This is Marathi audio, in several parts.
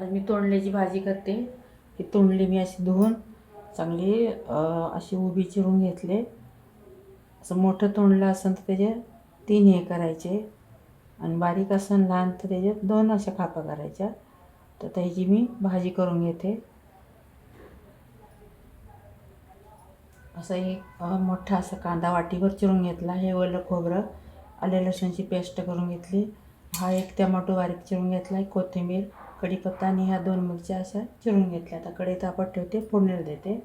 आज मी तोंडल्याची भाजी करते. ही तोंडली मी अशी धुवून चांगली अशी उभी चिरून घेतले. असं मोठं तोंडलं असेल तर त्याचे तीन हे करायचे. आणि बारीक असेल लहान तर त्याच्यात दोन अशा खापा करायच्या. तर त्याची मी भाजी करून घेते. असं एक मोठा असा कांदा वाटीभर चिरून घेतला. हे ओलं खोबरं आले लसूणची पेस्ट करून घेतली. हा एक टमाटो बारीक चिरून घेतला. एक कोथिंबीर कढीपत्ता आणि ह्या दोन मिरच्या अशा चिरून घेतल्या आता कढई तापत ठेवते फोडणीला देते.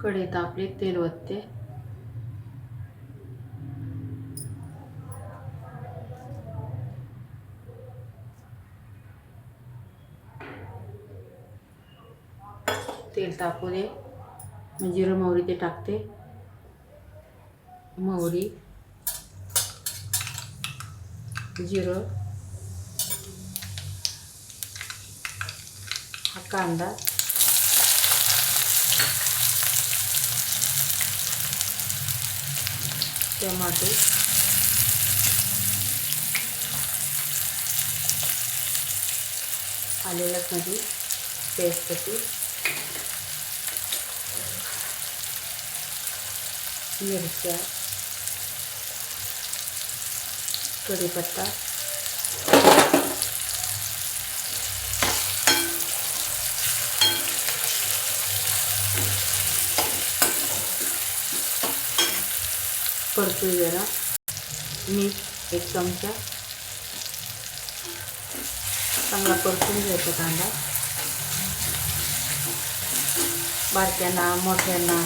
कढई तापली तेल ओतते. तेल तापू दे. मग जिरं मोहरी ते टाकते. मोहरी. जिरं. हा कांदा. टमाटो. आले लसणाची पेस्ट ती मिरच्या. कढीपत्ता. करतो जरा. मीठ एक चमचा चांगला परतून घ्यायचा कांदा. बारक्यांना मोठ्यांना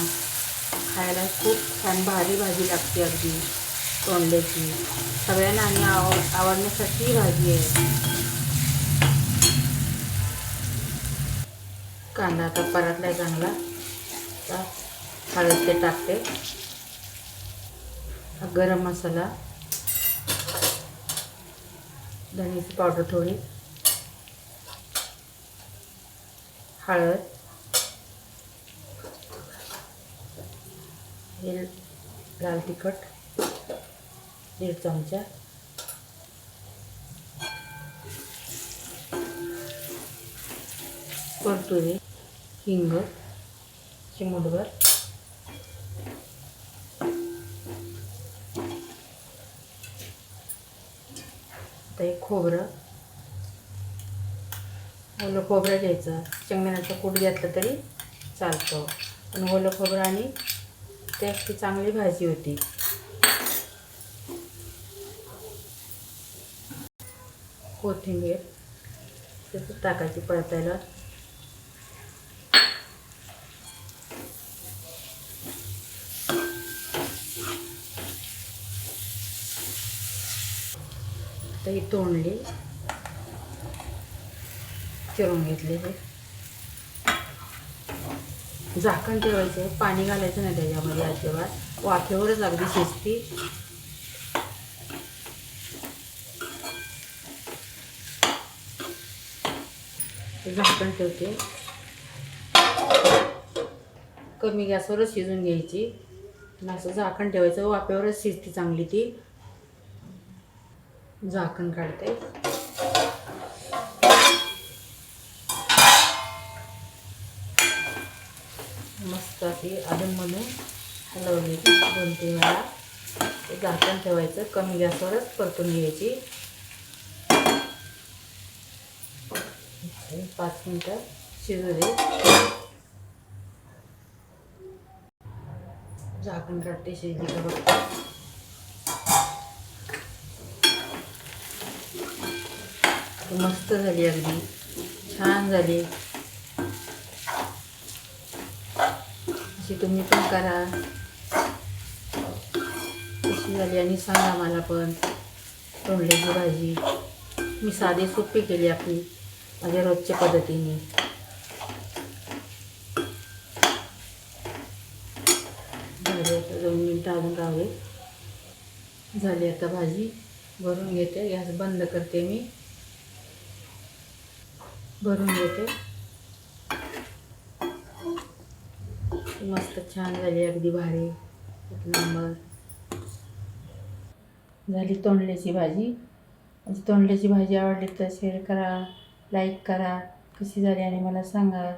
खायला खूप छान भारी भाजी लागते अगदी. तोंडल्याची. सगळ्यांना आणि आव आवडण्यासाठी भाजी आहे. कांदा आता परतला चांगला. हळद ते टाकते. हा गरम मसाला. धण्याची पावडर थोडी. हळद. हे लाल तिखट. दीड चमचा. परतुरे हिंग. चिमूटभर. आता एक खोबरं. ओलं खोबरं घ्यायचं. शेंगदाण्याचा कूट घेतलं तरी चालतं. पण ओलं खोबरं आणि त्याची चांगली भाजी होती. कोथिंबीर त्याचं टाकायची पळतायला. आता ही तोंडली. चिरून घेतले हे. झाकण ठेवायचं आहे. पाणी घालायचं नाही त्याच्यामध्ये अजिबात. वाफेवरच अगदी शिजती. झाकण ठेवते. कमी गॅसवरच शिजून घ्यायची. असं झाकण ठेवायचं. वाफेवरच शिजते चांगली ती. झाकण काढते. मस्त अशी अधूनमधून हलवली दोन तीन वेळा. ते झाकण ठेवायचं कमी गॅसवरच परतून घ्यायची. पाच मिनटं शिजू दे. झाकण काढते शिजली का बघते मस्त झाली अगदी. छान झाली. अशी तुम्ही पण करा. कशी झाली आणि सांगा मला पण. तोंडल्याची भाजी. मी साधी सोपी केली आपली माझ्या रोजच्या पद्धतीने. झाले आता दोन मिनटं अजून राहू झाली आता भाजी. भरून घेते. गॅस बंद करते मी. भरून घेते. मस्त छान झाली अगदी भारी. एक नंबर. झाली तोंडल्याची भाजी. म्हणजे तोंडल्याची भाजी आवडली तर शेअर करा लाईक करा. कशी झाली आणि मला सांगा.